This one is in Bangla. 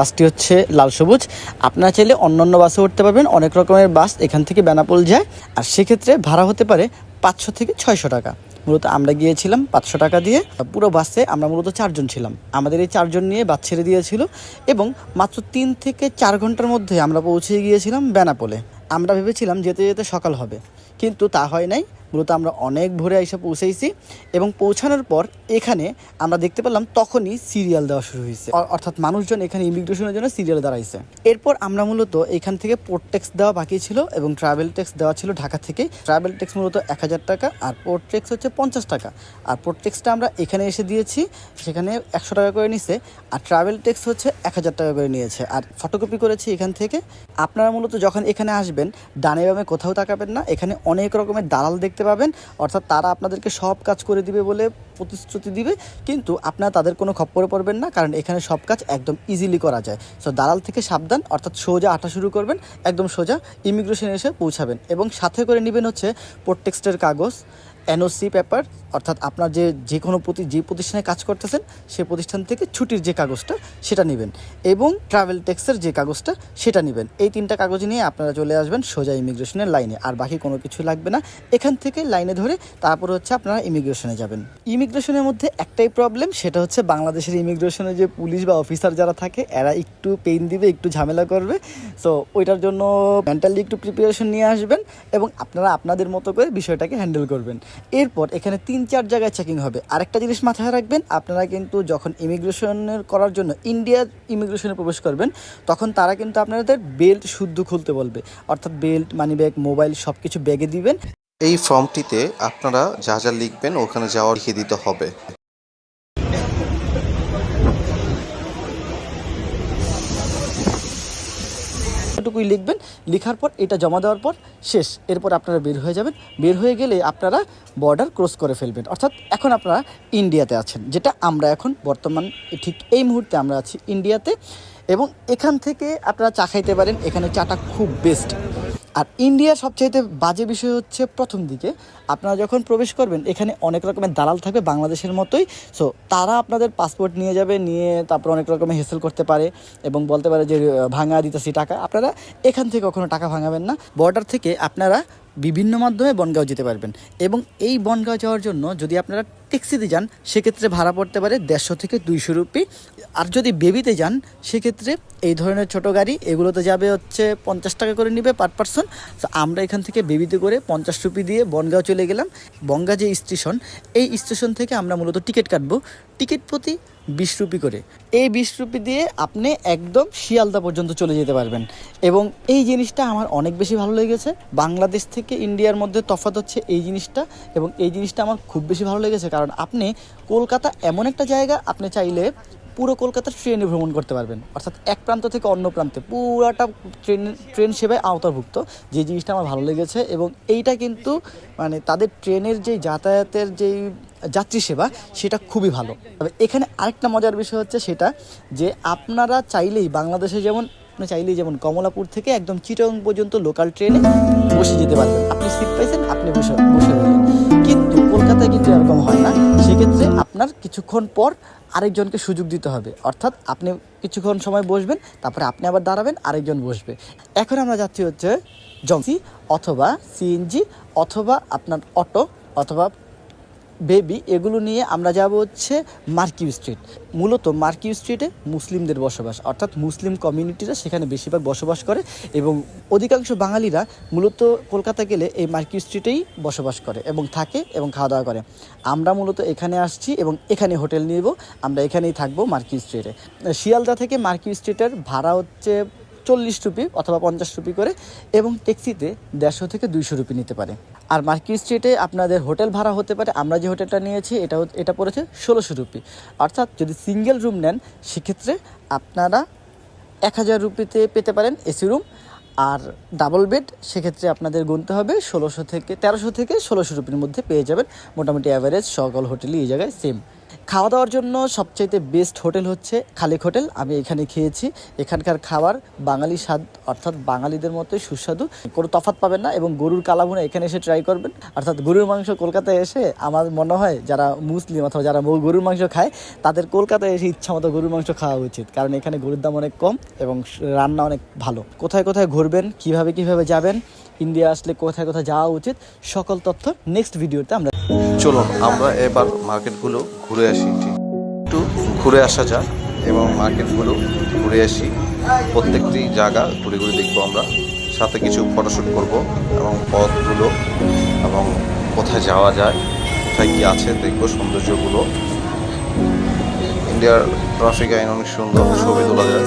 বাসটি হচ্ছে লাল সবুজ। আপনারা চাইলে অন্যান্য বাসে উঠতে পারবেন। অনেক রকমের বাস এখান থেকে বেনাপোল যায়। আর সেক্ষেত্রে ভাড়া হতে পারে পাঁচশো থেকে ছয়শো টাকা। মূলত আমরা গিয়েছিলাম পাঁচশো টাকা দিয়ে। পুরো বাসে আমরা মূলত চারজন ছিলাম। আমাদের এই চারজন নিয়ে বাস ছেড়ে দিয়েছিল এবং মাত্র তিন থেকে চার ঘণ্টার মধ্যে আমরা পৌঁছে গিয়েছিলাম বেনাপোলে। আমরা ভেবেছিলাম যেতে যেতে সকাল হবে। কিন্তু তা হয় নাই। মূলত আমরা অনেক ভোরে এসে পৌঁছেছি এবং পৌঁছানোর পর এখানে আমরা দেখতে পেলাম তখনই সিরিয়াল দেওয়া শুরু হয়েছে। অর্থাৎ মানুষজন এখানে ইমিগ্রেশনের জন্য সিরিয়াল দাঁড়াইছে। এরপর আমরা মূলত এখান থেকে পোর্ট ট্যাক্স দেওয়া বাকি ছিল এবং ট্রাভেল ট্যাক্স দেওয়া ছিল ঢাকা থেকে। ট্রাভেল ট্যাক্স মূলত এক হাজার টাকা আর পোর্ট ট্যাক্স হচ্ছে পঞ্চাশ টাকা। আর পোর্ট ট্যাক্সটা আমরা এখানে এসে দিয়েছি, সেখানে একশো টাকা করে নিছে আর ট্রাভেল ট্যাক্স হচ্ছে এক হাজার টাকা করে নিয়েছে। আর ফটোকপি করেছি এখান থেকে। আপনারা মূলত যখন এখানে আসবেন, ডানে বামে কোথাও তাকাবেন না, এখানে অনেক রকমের দালাল দেখতে পাবেন। অর্থাৎ তারা আপনাদেরকে সব কাজ করে দিবে বলে প্রতিশ্রুতি দিবে। কিন্তু আপনারা তাদের কোনো খপ্পরে পড়বেন না, কারণ এখানে সব কাজ একদম ইজিলি করা যায়। সো দালাল থেকে সাবধান, অর্থাৎ সোজা আটা শুরু করবেন, একদম সোজা ইমিগ্রেশনে এসে পৌঁছাবেন। এবং সাথে করে নেবেন হচ্ছে প্রোটেক্সটের কাগজ এনওসি পেপার অর্থাৎ আপনার যে যে কোনো প্রতি, যে প্রতিষ্ঠানে কাজ করতেছেন সেই প্রতিষ্ঠান থেকে ছুটির যে কাগজটা, সেটা নেবেন। এবং ট্রাভেল ট্যাক্সের যে কাগজটা, সেটা নেবেন। এই তিনটা কাগজ নিয়ে আপনারা চলে আসবেন সোজা ইমিগ্রেশনের লাইনে আর বাকি কোনো কিছু লাগবে না। এখান থেকে লাইনে ধরে তারপর হচ্ছে আপনারা ইমিগ্রেশনে যাবেন। ইমিগ্রেশনের মধ্যে একটাই প্রবলেম সেটা হচ্ছে বাংলাদেশের ইমিগ্রেশনে যে পুলিশ বা অফিসার যারা থাকে, এরা একটু পেইন দিবে, একটু ঝামেলা করবে। সো ওইটার জন্য মেন্টালি একটু প্রিপারেশন নিয়ে আসবেন এবং আপনারা আপনাদের মতো করে বিষয়টাকে হ্যান্ডেল করবেন। এরপর এখানে তিন, চার জায়গায় চেকিং হবে। আরেকটা জিনিস মাথায় রাখবেন, আপনারা কিন্তু যখন ইমিগ্রেশনের করার জন্য ইন্ডিয়া ইমিগ্রেশনে প্রবেশ করবেন, তখন তারা কিন্তু আপনাদের বেল্ট শুদ্ধ খুলতে বলবে। অর্থাৎ বেল্ট মানি ব্যাগ মোবাইল সব কিছু ব্যাগে দিবেন। এই ফর্মটিতে আপনারা যা যা লিখবেন, ওখানে যাওয়া লিখে দিতে হবে। এটুকুই লিখবেন, লেখার পর এটা জমা দেওয়ার পর শেষ। এরপর আপনারা বের হয়ে যাবেন। বের হয়ে গেলে আপনারা বর্ডার ক্রস করে ফেলবেন। অর্থাৎ এখন আপনারা ইন্ডিয়াতে আছেন, যেটা আমরা এখন বর্তমান, ঠিক এই মুহূর্তে আমরা আছি ইন্ডিয়াতে এবং এখান থেকে আপনারা চা খাইতে পারেন। এখানে চাটা খুব বেস্ট আর ইন্ডিয়ার সবচাইতে বাজে বিষয় হচ্ছে প্রথম দিকে। আপনারা যখন প্রবেশ করবেন, এখানে অনেক রকমের দালাল থাকবে বাংলাদেশের মতোই। সো তারা আপনাদের পাসপোর্ট নিয়ে যাবে, নিয়ে তারপর অনেক রকমের হেসেল করতে পারে এবং বলতে পারে যে ভাঙা দিতেছি টাকা। আপনারা এখান থেকে কখনো টাকা ভাঙাবেন না। বর্ডার থেকে আপনারা বিভিন্ন মাধ্যমে বনগাঁও যেতে পারবেন। এবং এই বনগাঁও যাওয়ার জন্য যদি আপনারা ট্যাক্সিতে যান, সেক্ষেত্রে ভাড়া পড়তে পারে দেড়শো থেকে দুইশো রুপি। আর যদি বেবিতে যান, সেক্ষেত্রে এই ধরনের ছোট গাড়ি, এগুলোতে যাবে হচ্ছে পঞ্চাশ টাকা করে নিবে পার পার্সন। তো আমরা এখান থেকে বেবিতে করে পঞ্চাশ রুপি দিয়ে বনগাঁও চলে গেলাম। বনগাঁ যে স্টেশন, এই স্টেশন থেকে আমরা মূলত টিকিট কাটবো। টিকিট প্রতি বিশ রুপি করে। এই বিশ রুপি দিয়ে আপনি একদম শিয়ালদা পর্যন্ত চলে যেতে পারবেন। এবং এই জিনিসটা আমার অনেক বেশি ভালো লেগেছে। বাংলাদেশ থেকে ইন্ডিয়ার মধ্যে তফাৎ হচ্ছে এই জিনিসটা। এবং এই জিনিসটা আমার খুব বেশি ভালো লেগেছে। কারণ আপনি কলকাতা এমন একটা জায়গা, আপনি চাইলে পুরো কলকাতার ট্রেনে ভ্রমণ করতে পারবেন। অর্থাৎ এক প্রান্ত থেকে অন্য প্রান্তে। পুরাটা ট্রেন ট্রেন সেবায় আওতাভুক্ত। যে জিনিসটা আমার ভালো লেগেছে এবং এইটা কিন্তু মানে তাদের ট্রেনের যেই যাতায়াতের যেই যাত্রী সেবা, সেটা খুবই ভালো। তবে এখানে আরেকটা মজার বিষয় হচ্ছে সেটা যে আপনারা চাইলেই বাংলাদেশে যেমন, আপনি চাইলেই যেমন কমলাপুর থেকে একদম চিটং পর্যন্ত লোকাল ট্রেনে বসে যেতে পারবেন। আপনি সিট পাইছেন, আপনি বসে বসে কিন্তু কলকাতায় কিন্তু এরকম হয় না। সেক্ষেত্রে আপনার কিছুক্ষণ পর আরেকজনকে সুযোগ দিতে হবে। অর্থাৎ আপনি কিছুক্ষণ সময় বসবেন, তারপরে আপনি আবার দাঁড়াবেন, আরেকজন বসবে। এখন আমরা যাচ্ছি হচ্ছে জংসি অথবা সিএনজি অথবা আপনার অটো অথবা বেবি, এগুলো নিয়ে আমরা যাব হচ্ছে মার্কিউ স্ট্রিট। মূলত মার্কিউ স্ট্রিটে মুসলিমদের বসবাস, অর্থাৎ মুসলিম কমিউনিটিরা সেখানে বেশিরভাগ বসবাস করে এবং অধিকাংশ বাঙালিরা মূলত কলকাতা গেলে এই মার্কিউ স্ট্রিটেই বসবাস করে এবং থাকে এবং খাওয়া দাওয়া করে। আমরা মূলত এখানে আসছি এবং এখানে হোটেল নিব, আমরা এখানেই থাকব মার্কিউ স্ট্রিটে। শিয়ালদা থেকে মার্কিউ স্ট্রিটের ভাড়া হচ্ছে চল্লিশ রুপি অথবা পঞ্চাশ রুপি করে এবং ট্যাক্সিতে দেড়শো থেকে দুইশো রুপি নিতে পারে। আর মার্কিন স্ট্রিটে আপনাদের হোটেল ভাড়া হতে পারে, আমরা যে হোটেলটা নিয়েছি, এটা এটা পড়েছে ষোলোশো রুপি। অর্থাৎ যদি সিঙ্গেল রুম নেন, সেক্ষেত্রে আপনারা এক হাজার রুপিতে পেতে পারেন এসি রুম। আর ডাবল বেড, সেক্ষেত্রে আপনাদের গুনতে হবে ষোলোশো থেকে তেরোশো থেকে ষোলোশো রুপির মধ্যে পেয়ে যাবেন। মোটামুটি অ্যাভারেজ সকল হোটেলই এই জায়গায় সেম খাওয়া দাওয়ার জন্য সবচাইতে বেস্ট হোটেল হচ্ছে খালেক হোটেল আমি এখানে খেয়েছি। এখানকার খাবার বাঙালি স্বাদ, অর্থাৎ বাঙালিদের মতোই সুস্বাদু। কোনো তফাৎ পাবেন না এবং গরুর কালাভুনা এখানে এসে ট্রাই করবেন। অর্থাৎ গরুর মাংস কলকাতায় এসে আমার মনে হয় যারা মুসলিম অথবা যারা গরুর মাংস খায়, তাদের কলকাতায় এসে ইচ্ছা মতো গরুর মাংস খাওয়া উচিত। কারণ এখানে গরুর দাম অনেক কম এবং রান্না অনেক ভালো। কোথায় কোথায় ঘুরবেন, কীভাবে কীভাবে যাবেন, ইন্ডিয়া আসলে কোথায় কোথায় যাওয়া উচিত, সকল তথ্য নেক্সট ভিডিওতে আমরা চলুন আমরা এবার মার্কেটগুলো ঘুরে আসি একটু ঘুরে আসা যাক এবং মার্কেটগুলো ঘুরে আসি। প্রত্যেকটি জায়গা ঘুরে ঘুরে দেখব আমরা। সাথে কিছু ফটোশ্যুট করব এবং পথগুলো এবং কোথায় যাওয়া যায়, কোথায় কী আছে দেখব সৌন্দর্যগুলো। ইন্ডিয়ার ট্রাফিক আইন অনেক সুন্দর, ছবি তোলা যায়।